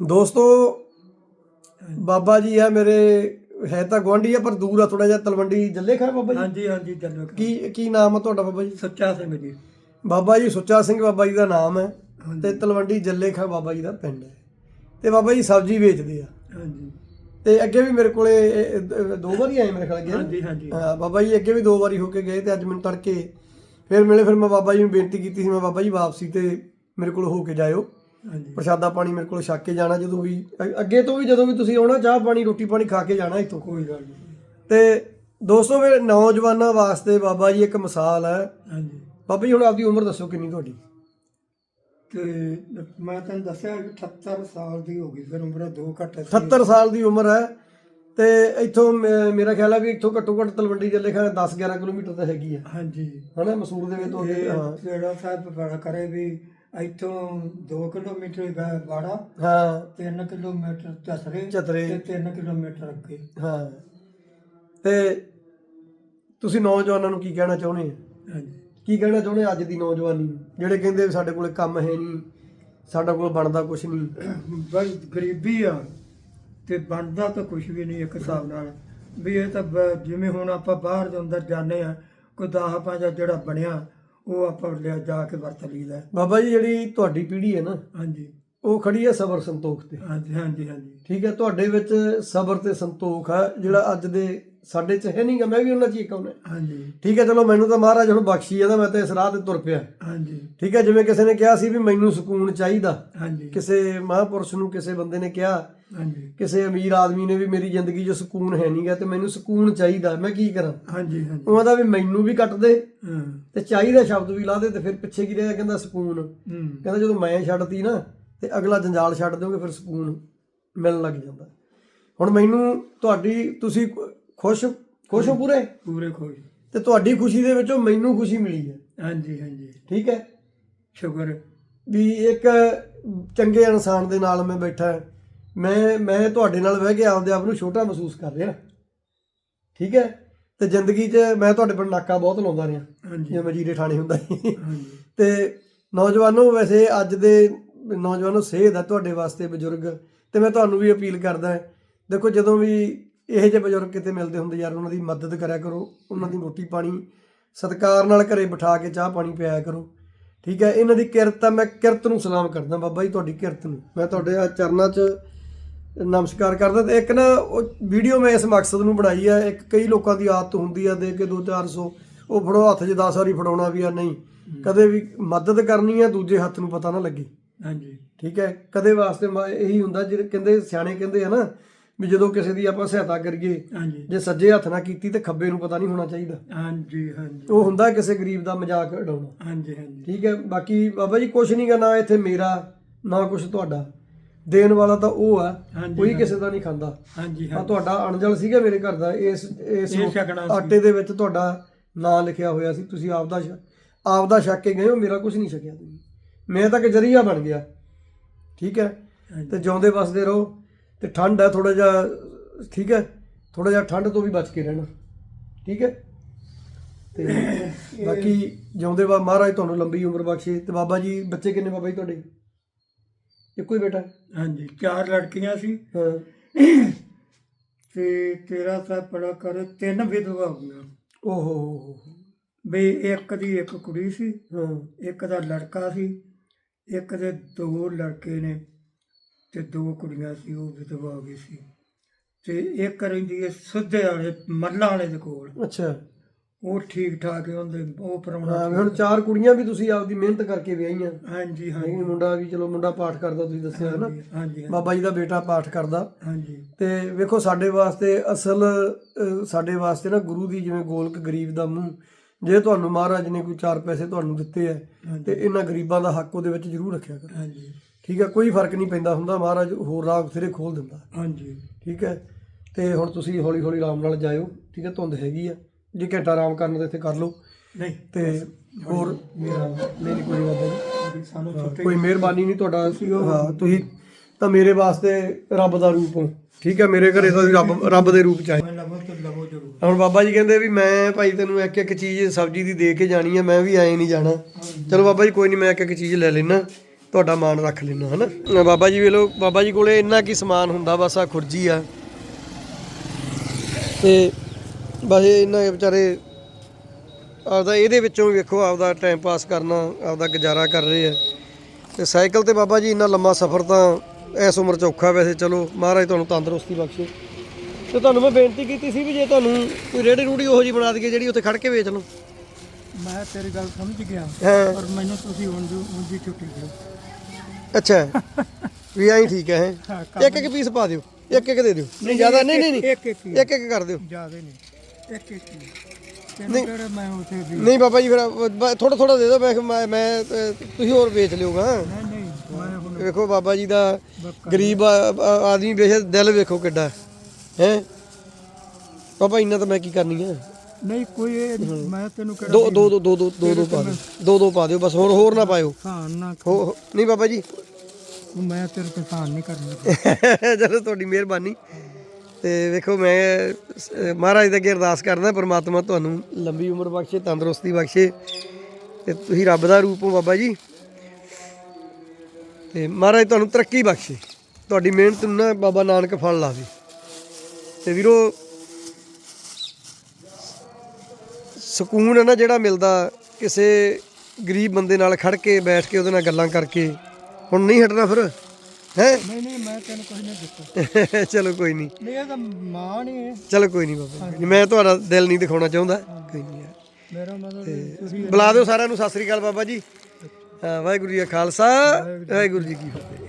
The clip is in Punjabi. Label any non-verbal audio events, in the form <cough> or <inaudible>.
ਦੋਸਤੋ ਬਾਬਾ ਜੀ ਆ ਮੇਰੇ ਹੈ ਤਾਂ ਗੁਆਂਢੀ ਆ ਪਰ ਦੂਰ ਆ ਥੋੜਾ ਜਿਹਾ ਤਲਵੰਡੀ ਜੱਲੇ ਖਾ ਬਾਬਾ ਜੀ? ਹਾਂਜੀ ਹਾਂਜੀ ਚੱਲੋ ਕੀ ਕੀ ਨਾਮ ਆ ਤੁਹਾਡਾ ਬਾਬਾ ਜੀ? ਸੱਚਾ ਸਿੰਘ ਜੀ। ਬਾਬਾ ਜੀ ਸੁੱਚਾ ਸਿੰਘ ਬਾਬਾ ਜੀ ਦਾ ਨਾਮ ਹੈ। ਤੇ ਤਲਵੰਡੀ ਜੱਲੇ ਖਾ ਬਾਬਾ ਜੀ ਦਾ ਪਿੰਡ ਹੈ। ਤੇ ਬਾਬਾ ਜੀ ਸਬਜ਼ੀ ਵੇਚਦੇ ਆ। ਹਾਂਜੀ। ਤੇ ਅੱਗੇ ਵੀ ਮੇਰੇ ਕੋਲੇ ਦੋ ਵਾਰੀ ਆਏ ਮੇਰੇ ਖਿਆਲ ਗਿਆ ਹਾਂਜੀ ਹਾਂਜੀ। ਹਾਂ ਬਾਬਾ ਜੀ ਅੱਗੇ ਵੀ ਦੋ ਵਾਰੀ ਹੋ ਕੇ ਗਏ ਤੇ ਅੱਜ ਮੈਨੂੰ ਤੜਕੇ ਫਿਰ ਮਿਲੇ ਫਿਰ ਮੈਂ ਬਾਬਾ ਜੀ ਨੂੰ ਬੇਨਤੀ ਕੀਤੀ ਸੀ ਮੈਂ ਬਾਬਾ ਜੀ ਵਾਪਸੀ ਤੇ ਮੇਰੇ ਕੋਲ ਹੋ ਕੇ ਜਾਇਓ। ਪ੍ਰਸ਼ਾਦਾ ਪਾਣੀ ਮੇਰੇ ਕੋਲ ਛੱਕ ਕੇ ਜਾਣਾ ਜਦੋਂ ਵੀ ਅ- ਅੱਗੇ ਤੋਂ ਵੀ ਜਦੋਂ ਵੀ ਤੁਸੀਂ ਆਉਣਾ ਚਾਹ ਪਾਣੀ ਰੋਟੀ ਪਾਣੀ ਖਾ ਕੇ ਜਾਣਾ ਇੱਥੋਂ। ਕੋਈ ਗੱਲ ਨਹੀਂ। ਤੇ ਦੋਸਤੋ ਮੇਰੇ ਨੌਜਵਾਨਾਂ ਵਾਸਤੇ ਬਾਬਾ ਜੀ ਇੱਕ ਮਿਸਾਲ ਹੈ। ਹਾਂਜੀ। ਬਾਬਾ ਜੀ ਹੁਣ ਆਪਦੀ ਉਮਰ ਦੱਸੋ ਕਿੰਨੀ ਤੁਹਾਡੀ? ਤੇ ਮੈਂ ਤੈਨੂੰ ਦੱਸਿਆ ਕਿ 78 ਸਾਲ ਦੀ ਹੋ ਗਈ ਫਿਰ ਉਮਰ ਦੋ ਘੱਟ ਸੀ 70 ਸਾਲ ਦੀ ਉਮਰ ਹੈ। ਤੇ ਇੱਥੋਂ ਮੇ- ਮੇਰਾ ਖਿਆਲ ਹੈ ਵੀ ਇੱਥੋਂ ਘੱਟੋ ਘੱਟ ਤਲਵੰਡੀ ਜੱਲੇ ਖਾ 10 11 ਕਿਲੋਮੀਟਰ ਤਾਂ ਹੈਗੀ ਆ ਹਾਂਜੀ। ਹਨਾ ਮਸੂਰ ਦੇ ਵਿੱਚ ਤੋਂ ਅੱਗੇ ਹਾਂ। ਜਿਹੜਾ ਸਾਹਿਬ ਬੜਾ ਕਰੇ ਵੀ ਇੱਥੋਂ 2 ਕਿਲੋਮੀਟਰ ਗਾ- ਬਾੜਾ ਹਾਂ। 3 ਕਿਲੋਮੀਟਰ ਚਸਰੇ ਚਤਰੇ ਤੇ 3 ਕਿਲੋਮੀਟਰ ਅੱਗੇ। ਹਾਂ। ਤੇ ਤੁਸੀਂ ਨੌਜਵਾਨਾਂ ਨੂੰ ਕੀ ਕਹਿਣਾ ਚਾਹੁੰਦੇ ਆ ਹਾਂਜੀ। ਕੀ ਕਹਿਣਾ ਚਾਹੁੰਦੇ ਅੱਜ ਦੀ ਨੌਜਵਾਨੀ ਨੂੰ? ਜਿਹੜੇ ਕਹਿੰਦੇ ਵੀ ਸਾਡੇ ਕੋਲੇ ਕੰਮ ਹੈ ਨਹੀਂ ਸਾਡਾ ਕੋਲ ਬਣਦਾ ਕੁਝ ਨਹੀਂ। ਬਈ ਗਰੀਬੀ ਆ ਤੇ ਬਣਦਾ ਤਾਂ ਕੁਝ ਵੀ ਨਹੀਂ ਇੱਕ ਹਿਸਾਬ ਨਾਲ। ਵੀ ਇਹ ਤਾਂ ਬ- ਜਿਵੇਂ ਹੁਣ ਆਪਾਂ ਬਾਹਰ ਦੇ ਅੰਦਰ ਜਾਂਦੇ ਆ ਕੋਈ 10 ਪੰਜ ਜਿਹੜਾ ਬਣਿਆ ਉਹ ਆਪਾਂ ਲਿਆ ਜਾ ਕੇ ਵਰਤ ਲਈਦਾ। ਬਾਬਾ ਜੀ ਜਿਹੜੀ ਤੁਹਾਡੀ ਪੀੜ੍ਹੀ ਹੈ ਨਾ ਹਾਂਜੀ। ਉਹ ਖੜੀ ਹੈ ਸਬਰ ਸੰਤੋਖ ਤੇ। ਹਾਂਜੀ ਹਾਂਜੀ ਹਾਂਜੀ। ਠੀਕ ਹੈ ਤੁਹਾਡੇ ਵਿੱਚ ਸਬਰ ਤੇ ਸੰਤੋਖ ਹੈ ਜਿਹੜਾ ਅੱਜ ਦੇ ਸਾਡੇ ਚ ਹੈ ਨਹੀਂਗਾ ਮੈਂ ਵੀ ਉਹਨਾਂ ਚ ਹੀ ਹਾਂਜੀ। ਠੀਕ ਹੈ ਚਲੋ ਮੈਨੂੰ ਤਾਂ ਮਹਾਰਾਜ ਹੁਣ ਬਖਸ਼ੀ ਤਾਂ ਮੈਂ ਤਾਂ ਇਸ ਰਾਹ ਤੇ ਤੁਰ ਪਿਆ। ਹਾਂਜੀ। ਠੀਕ ਹੈ ਜਿਵੇਂ ਕਿਸੇ ਨੇ ਕਿਹਾ ਸੀ ਵੀ ਮੈਨੂੰ ਸਕੂਨ ਚਾਹੀਦਾ। ਹਾਂਜੀ। ਕਿਸੇ ਮਹਾਂਪੁਰਸ਼ ਨੂੰ ਕਿਸੇ ਬੰਦੇ ਨੇ ਕਿਹਾ ਹਾਂਜੀ। ਕਿਸੇ ਅਮੀਰ ਆਦਮੀ ਨੇ ਵੀ ਮੇਰੀ ਜ਼ਿੰਦਗੀ 'ਚ ਸਕੂਨ ਹੈ ਨਹੀਂਗਾ ਤੇ ਮੈਨੂੰ ਸਕੂਨ ਚਾਹੀਦਾ ਮੈਂ ਕੀ ਕਰਾਂ? ਹਾਂਜੀ ਹਾਂਜੀ। ਉਹਨਾਂ ਦਾ ਵੀ ਮੈਨੂੰ ਵੀ ਕੱਟ ਦੇ ਹਾਂ। ਤੇ ਚਾਹੀਦਾ ਸ਼ਬਦ ਵੀ ਲਾ ਦੇ ਤੇ ਫਿਰ ਪਿੱਛੇ ਕੀ ਰਿਹਾ ਕਹਿੰਦਾ ਸਕੂਨ। ਕਹਿੰਦਾ ਜਦੋਂ ਮੈਂ ਛੱਡਤੀ ਨਾ ਤੇ ਅਗਲਾ ਜੰਜਾਲ ਛੱਡ ਦਿਓਗੇ ਫਿਰ ਸਕੂਨ ਮਿਲਣ ਲੱਗ ਜਾਂਦਾ। ਹੁਣ ਮੈਨੂੰ ਤੁਹਾਡੀ ਤੁਸੀਂ ਖੁਸ਼ ਖੁਸ਼ ਹੋ ਪੂਰੇ? ਪੂਰੇ ਖੁਸ਼। ਤੇ ਤੁਹਾਡੀ ਖੁਸ਼ੀ ਦੇ ਵਿੱਚੋਂ ਮੈਨੂੰ ਖੁਸ਼ੀ ਮਿਲੀ ਹੈ। ਹਾਂਜੀ ਹਾਂਜੀ। ਠੀਕ ਹੈ? ਸ਼ੁਕਰ। ਵੀ ਇੱਕ ਚੰਗੇ ਇਨਸਾਨ ਦੇ ਨਾਲ ਮੈਂ ਬੈਠਾ ਮੈਂ ਮੈਂ ਤੁਹਾਡੇ ਨਾਲ ਬਹਿ ਕੇ ਆਪਦੇ ਆਪ ਨੂੰ ਛੋਟਾ ਮਹਿਸੂਸ ਕਰ ਰਿਹਾ। ਠੀਕ ਹੈ? ਤੇ ਜ਼ਿੰਦਗੀ 'ਚ ਮੈਂ ਤੁਹਾਡੇ ਪਰ ਨਾਕਾ ਬਹੁਤ ਲਾਉਂਦਾ ਰਿਹਾ। ਜਿਵੇਂ ਮਜੀਰੇ ਠਾਣੇ ਹੁੰਦਾ ਸੀ। ਤੇ ਨੌਜਵਾਨੋ ਵੈਸੇ ਅੱਜ ਦੇ ਨੌਜਵਾਨੋ ਸੇਧ ਹੈ ਤੁਹਾਡੇ ਵਾਸਤੇ ਬਜ਼ੁਰਗ। ਤੇ ਮੈਂ ਤੁਹਾਨੂੰ ਵੀ ਅਪੀਲ ਕਰਦਾ ਦੇਖੋ ਜਦੋਂ ਵੀ ਇਹੋ ਜਿਹੇ ਬਜ਼ੁਰਗ ਕਿਤੇ ਮਿਲਦੇ ਹੁੰਦੇ ਯਾਰ ਉਹਨਾਂ ਦੀ ਮਦਦ ਕਰਿਆ ਕਰੋ ਉਹਨਾਂ ਦੀ ਰੋਟੀ ਪਾਣੀ ਸਤਿਕਾਰ ਨਾਲ ਘਰੇ ਬਿਠਾ ਕੇ ਚਾਹ ਪਾਣੀ ਪਿਆਇਆ ਕਰੋ। ਠੀਕ ਹੈ ਇਹਨਾਂ ਦੀ ਕਿਰਤ ਆ ਮੈਂ ਕਿਰਤ ਨੂੰ ਸਲਾਮ ਕਰਦਾ ਬਾਬਾ ਜੀ ਤੁਹਾਡੀ ਕਿਰਤ ਨੂੰ। ਮੈਂ ਤੁਹਾਡੇ ਆ ਚਰਨਾਂ 'ਚ ਨਮਸਕਾਰ ਕਰਦਾ ਤੇ ਇੱਕ ਨਾ ਉਹ ਵੀਡੀਓ ਮੈਂ ਇਸ ਮਕਸਦ ਨੂੰ ਬਣਾਈ ਆ ਇੱਕ ਕਈ ਲੋਕਾਂ ਦੀ ਆਦਤ ਹੁੰਦੀ ਆ ਦੇ ਕੇ 2-400 ਉਹ ਫੜੋ ਹੱਥ 'ਚ 10 ਵਾਰੀ ਫੜਾਉਣਾ ਵੀ ਆ ਨਹੀਂ। ਕਦੇ ਵੀ ਮਦਦ ਕਰਨੀ ਆ ਦੂਜੇ ਹੱਥ ਨੂੰ ਪਤਾ ਨਾ ਲੱਗੇ। ਹਾਂਜੀ। ਠੀਕ ਹੈ ਕਦੇ ਵਾਸਤੇ ਇਹੀ ਹੁੰਦਾ ਜਿਹੜੇ ਕਹਿੰਦੇ ਸਿਆਣੇ ਕਹਿੰਦੇ ਆ ਨਾ ਵੀ ਜਦੋਂ ਕਿਸੇ ਦੀ ਆਪਾਂ ਸਹਾਇਤਾ ਕਰੀਏ ਹਾਂਜੀ। ਜੇ ਸੱਜੇ ਹੱਥ ਨਾਲ ਕੀਤੀ ਤੇ ਖੱਬੇ ਨੂੰ ਪਤਾ ਨਹੀਂ ਹੋਣਾ ਚਾਹੀਦਾ। ਹਾਂਜੀ ਹਾਂਜੀ। ਉਹ ਹੁੰਦਾ ਕਿਸੇ ਗਰੀਬ ਦਾ ਮਜ਼ਾਕ ਉਡਾਉਣਾ। ਹਾਂਜੀ ਹਾਂਜੀ। ਠੀਕ ਹੈ ਬਾਕੀ ਬਾਬਾ ਜੀ ਕੁਛ ਨਹੀਂ ਨਾ ਇੱਥੇ ਮੇਰਾ ਨਾ ਕੁਛ ਤੁਹਾਡਾ। ਦੇਣ ਵਾਲਾ ਤਾਂ ਉਹ ਆ ਕੋਈ। ਕਿਸੇ ਦਾ ਨਹੀਂ ਖਾਂਦਾ। ਹਾਂਜੀ ਹਾਂਜੀ ਤੁਹਾਡਾ ਅਣਜਲ ਸੀਗਾ ਮੇਰੇ ਘਰ ਦਾ ਇਸ ਇਸ। ਆਟੇ ਦੇ ਵਿੱਚ ਤੁਹਾਡਾ ਨਾਂ ਲਿਖਿਆ ਹੋਇਆ ਸੀ। ਤੁਸੀਂ ਆਪ ਦਾ ਆਪ ਦਾ ਛੱਕ ਕੇ ਗਏ ਹੋ ਮੇਰਾ ਕੁਝ ਨਹੀਂ ਛਕਿਆ ਤੁਸੀਂ। ਮੈਂ ਤਾਂ ਕਿ ਜਰੀਆ ਬਣ ਗਿਆ। ਠੀਕ ਹੈ। ਤੇ ਜਿਉਂਦੇ ਵਸਦੇ ਰਹੋ। ਤੇ ਠੰਡ ਹੈ ਥੋੜਾ ਜਿਹਾ ਠੀਕ ਹੈ ਥੋੜਾ ਜਿਹਾ ਠੰਡ ਤੋਂ ਵੀ ਬਚ ਕੇ ਰਹਿਣਾ ਠੀਕ ਹੈ? ਤੇ ਬਾਕੀ ਜਿਉਂਦੇ ਵਾ ਮਹਾਰਾਜ ਤੁਹਾਨੂੰ ਲੰਬੀ ਉਮਰ ਬਖਸ਼ੇ ਤੇ ਬਾਬਾ ਜੀ ਬੱਚੇ ਕਿੰਨੇ ਬਾਬਾ ਜੀ ਤੁਹਾਡੇ? ਇੱਕੋ ਹੀ ਬੇਟਾ? ਹਾਂਜੀ ਚਾਰ ਲੜਕੀਆਂ ਸੀ। ਹਾਂ। ਤੇ ਤੇਰਾ ਸਾਹਿਬ ਪੜਾ ਕਰ ਤਿੰਨ ਵਿਧਵਾ ਹੋ ਗਈਆਂ। ਓਹ। ਹੋ ਹੋ ਹੋ ਵੀ ਇੱਕ ਦੀ ਇੱਕ ਕੁੜੀ ਸੀ ਹਾਂ। ਇੱਕ ਦਾ ਲੜਕਾ ਸੀ ਇੱਕ ਦੇ ਦੋ ਲੜਕੇ ਨੇ। ਤੇ ਦੋ ਕੁੜੀਆਂ ਸੀ ਉਹ ਵਿਧਵਾ ਹੋ ਗਈ ਸੀ। ਤੇ ਇੱਕ ਰਹਿੰਦੀ ਹੈ ਸੁੱਧੇ ਵਾਲੇ ਮੱਲਾਂ ਵਾਲੇ ਦੇ ਕੋਲ। ਅੱਛਾ। ਉਹ ਠੀਕ ਠਾਕ ਹੈ ਉਹਦੇ ਉਹ ਪਰਮਣਾ ਹਾਂ ਹੁਣ ਚਾਰ ਕੁੜੀਆਂ ਵੀ ਤੁਸੀਂ ਆਪਦੀ ਮਿਹਨਤ ਕਰਕੇ ਵਿਆਹੀਆਂ। ਹਾਂਜੀ ਨਹੀਂ ਹਾਂਜੀ। ਮੁੰਡਾ ਵੀ ਚਲੋ ਮੁੰਡਾ ਪਾਠ ਕਰਦਾ ਤੁਸੀਂ ਦੱਸਿਆ ਹੈ ਨਾ। ਹਾਂਜੀ ਬਾਬਾ ਜੀ ਦਾ ਬੇਟਾ ਪਾਠ ਕਰਦਾ। ਹਾਂਜੀ। ਤੇ ਵੇਖੋ ਸਾਡੇ ਵਾਸਤੇ ਅਸਲ ਸਾਡੇ ਵਾਸਤੇ ਨਾ ਗੁਰੂ ਦੀ ਜਿਵੇਂ ਗੋਲਕ ਗਰੀਬ ਦਾ ਮੂੰਹ ਜੇ ਤੁਹਾਨੂੰ ਮਹਾਰਾਜ ਨੇ ਕੋਈ ਚਾਰ ਪੈਸੇ ਤੁਹਾਨੂੰ ਦਿੱਤੇ ਐ। ਤੇ ਇਹਨਾਂ ਗਰੀਬਾਂ ਦਾ ਹੱਕ ਉਹਦੇ ਵਿੱਚ ਜ਼ਰੂਰ ਰੱਖਿਆ ਕਰੋ। ਹਾਂਜੀ। ਠੀਕ ਹੈ ਕੋਈ ਫ਼ਰਕ ਨਹੀਂ ਪੈਂਦਾ ਹੁੰਦਾ ਮਹਾਰਾਜ ਹੋਰ ਰਾਹ ਬਥੇਰੇ ਖੋਲ ਦਿੰਦਾ। ਹਾਂਜੀ। ਠੀਕ ਹੈ ਤੇ ਹੁਣ ਤੁਸੀਂ ਹੌਲੀ ਹੌਲੀ ਆਰਾਮ ਨਾਲ ਜਾਇਓ ਠੀਕ ਹੈ ਧੁੰਦ ਹੈਗੀ ਆ ਜੇ ਘੰਟਾ ਆਰਾਮ ਕਰਨ ਦਾ ਇੱਥੇ ਕਰ ਲਓ। ਨਹੀਂ ਤੇ ਹੋਰ ਮੇਰਾ ਮੇਰੀ ਕੋਈ ਬਾਬਾ ਜੀ ਵੀ ਸਾਨੂੰ ਛੁੱਟੀ ਕੋਈ ਮਿਹਰਬਾਨੀ ਨਹੀਂ ਤੁਹਾਡਾ। ਹਾਂ ਤੁਸੀਂ ਤਾਂ ਮੇਰੇ ਵਾਸਤੇ ਰੱਬ ਦਾ ਰੂਪ ਹੋ। ਠੀਕ ਹੈ ਮੇਰੇ ਘਰੇ ਤਾਂ ਰੱਬ ਰੱਬ ਦੇ ਰੂਪ ਚ ਆਏ। ਮੈਂ ਲਵੋ ਤੇ ਲਵੋ ਜ਼ਰੂਰ। ਹੁਣ ਬਾਬਾ ਜੀ ਕਹਿੰਦੇ ਵੀ ਮੈਂ ਭਾਈ ਤੈਨੂੰ ਇੱਕ ਇੱਕ ਚੀਜ਼ ਸਬਜ਼ੀ ਦੀ ਦੇ ਕੇ ਜਾਣੀ ਹੈ ਮੈਂ ਵੀ ਐਂ ਨਹੀਂ ਜਾਣਾ। ਚਲੋ ਬਾਬਾ ਜੀ ਕੋਈ ਨਹੀਂ ਮੈਂ ਇੱਕ ਇੱਕ ਚੀਜ਼ ਲੈ ਲੈਣਾ ਤੁਹਾਡਾ ਮਾਣ ਰੱਖ ਲੈਣਾ ਹਨਾ? ਬਾਬਾ ਜੀ ਵੇਲੋ ਬਾਬਾ ਜੀ ਕੋਲੇ ਇੰਨਾ ਕੀ ਸਮਾਨ ਹੁੰਦਾ ਬਸ ਆ ਖੁਰਜੀ ਆ। ਤੇ ਬਸ ਇਹ ਇਹਨਾਂ ਵਿਚਾਰੇ ਆਪਦਾ ਇਹਦੇ ਵਿੱਚੋਂ ਵੀ ਵੇਖੋ ਆਪਦਾ ਟਾਈਮ ਪਾਸ ਕਰਨਾ ਆਪਦਾ ਗੁਜ਼ਾਰਾ ਕਰ ਰਹੇ ਆ। ਤੇ ਸਾਈਕਲ ਤੇ ਬਾਬਾ ਜੀ ਇੰਨਾ ਲੰਮਾ ਸਫ਼ਰ ਤਾਂ ਇਸ ਉਮਰ 'ਚ ਔਖਾ ਵੈਸੇ ਚਲੋ ਮਹਾਰਾਜ ਤੁਹਾਨੂੰ ਤੰਦਰੁਸਤੀ ਬਖਸ਼ੇ। ਤੇ ਤੁਹਾਨੂੰ ਮੈਂ ਬੇਨਤੀ ਕੀਤੀ ਸੀ ਵੀ ਜੇ ਤੁਹਾਨੂੰ ਕੋਈ ਰੇੜੀ ਰੂੜੀ ਉਹੋ ਜੀ ਬਣਾ ਦਈਏ ਜਿਹੜੀ ਉੱਥੇ ਖੜ ਕੇ ਵੇਚ ਲਓ। ਮੈਂ ਤੇਰੀ ਗੱਲ ਸਮਝ ਗਿਆ ਪਰ ਮੈਨੂੰ ਤੁਸੀਂ ਹੁਣ ਜੋ ਛੁੱਟੀ ਦਿਓ। ਅੱਛਾ। ਵੀ ਐਂ ਠੀਕ ਹੈ ਹੈਂ। ਹਾਂ, ਇੱਕ ਇੱਕ ਪੀਸ ਪਾ ਦਿਓ ਇੱਕ ਇੱਕ ਦੇ ਦਿਓ। ਨਹੀਂ ਜ਼ਿਆਦਾ ਨਹੀਂ ਨਹੀਂ ਨਹੀਂ। ਇੱਕ ਇੱਕ ਹੀ। ਇੱਕ ਇੱਕ ਕਰ ਦਿਓ। ਜ਼ਿਆਦਾ ਨਹੀਂ। ਇੱਕ ਇੱਕ ਹੀ ਤੈਨੂੰ ਕਿਹੜਾ ਮੈਂ ਉਥੇ ਵੀ ਨਹੀਂ ਬਾਬਾ ਜੀ ਫਿਰ ਥੋੜਾ ਥੋੜਾ ਦੇ ਦਿਓ। ਮੈਂ ਮੈਂ- ਤੁਸੀਂ ਹੋਰ ਵੇਚ ਲਿਓਗਾ। ਨਹੀਂ ਨਹੀਂ ਮੈਂ ਹੁਣ ਵੇਖੋ ਬਾਬਾ ਜੀ ਦਾ ਗਰੀਬ ਆ- ਆ- ਆਦਮੀ ਬੇਸ਼ੱਕ ਦਿਲ ਵੇਖੋ ਕਿੱਡਾ ਹੈ? ਬਾਬਾ ਇੰਨਾ ਤਾਂ ਮੈਂ ਕੀ ਕਰਨੀ ਆ? ਨਹੀਂ ਕੋਈ ਇਹ ਮੈਂ ਤੈਨੂੰ ਕਿਹੜਾ ਦੋ ਦੋ ਦੋ ਦੋ। ਦੋ ਦੋ ਦੋ ਪਾ ਦਿਓ ਦੋ। ਦੋ ਪਾ ਦਿਓ ਬਸ ਹੋਰ ਹੋਰ ਨਾ ਪਾਇਓ। ਖਾਨ ਨਾ ਹੋ ਹੋ- ਨਹੀਂ ਬਾਬਾ ਜੀ। ਮੈਂ ਤੇਰੇ ਤੇ ਖਾਨ ਨਹੀਂ ਕਰਨਾ। <laughs> ਚਲੋ ਤੁਹਾਡੀ ਮਿਹਰਬਾਨੀ। ਤੇ ਵੇਖੋ ਮੈਂ ਸ- ਮਹਾਰਾਜ ਦੇ ਅੱਗੇ ਅਰਦਾਸ ਕਰਦਾ ਪਰਮਾਤਮਾ ਤੁਹਾਨੂੰ ਲੰਬੀ ਉਮਰ ਬਖਸ਼ੇ ਤੰਦਰੁਸਤੀ ਬਖਸ਼ੇ। ਤੇ ਤੁਸੀਂ ਰੱਬ ਦਾ ਰੂਪ ਹੋ ਬਾਬਾ ਜੀ। ਤੇ ਮਹਾਰਾਜ ਤੁਹਾਨੂੰ ਤਰੱਕੀ ਬਖਸ਼ੇ। ਤੁਹਾਡੀ ਮਿਹਨਤ ਨੂੰ ਨਾ ਬਾਬਾ ਨਾਨਕ ਫਲ ਲਾਵੇ। ਤੇ ਵੀਰੋ ਸਕੂਨ ਹੈ ਨਾ ਜਿਹੜਾ ਮਿਲਦਾ ਕਿਸੇ ਗਰੀਬ ਬੰਦੇ ਨਾਲ ਖੜ ਕੇ ਬੈਠ ਕੇ ਉਹਦੇ ਨਾਲ ਗੱਲਾਂ ਕਰਕੇ। ਹੁਣ ਨਹੀਂ ਹਟਣਾ ਫਿਰ ਹੈ? ਨਹੀਂ ਨਹੀਂ ਮੈਂ ਤੈਨੂੰ ਕੁਝ ਨਹੀਂ ਦਿੱਤਾ। <laughs> ਚਲੋ ਕੋਈ ਨਹੀਂ। ਨਹੀਂ ਇਹ ਤਾਂ ਮਾਂ ਨਹੀਂ ਹੈ ਚਲੋ ਕੋਈ ਨਹੀਂ ਬਾਬਾ ਮੈਂ ਤੁਹਾਡਾ ਦਿਲ ਨਹੀਂ ਦਿਖਾਉਣਾ ਚਾਹੁੰਦਾ। ਕੋਈ ਨਹੀਂ। ਮੇਰਾ ਮਤਲਬ ਤੁਸੀਂ ਬੁਲਾ ਦਿਓ ਸਾਰਿਆਂ ਨੂੰ। ਸਤਿ ਸ੍ਰੀ ਅਕਾਲ ਬਾਬਾ ਜੀ। ਵਾਹਿਗੁਰੂ ਜੀ ਕਾ ਖਾਲਸਾ। ਵਾਹਿਗੁਰੂ ਜੀ ਕੀ ਫਤਿਹ।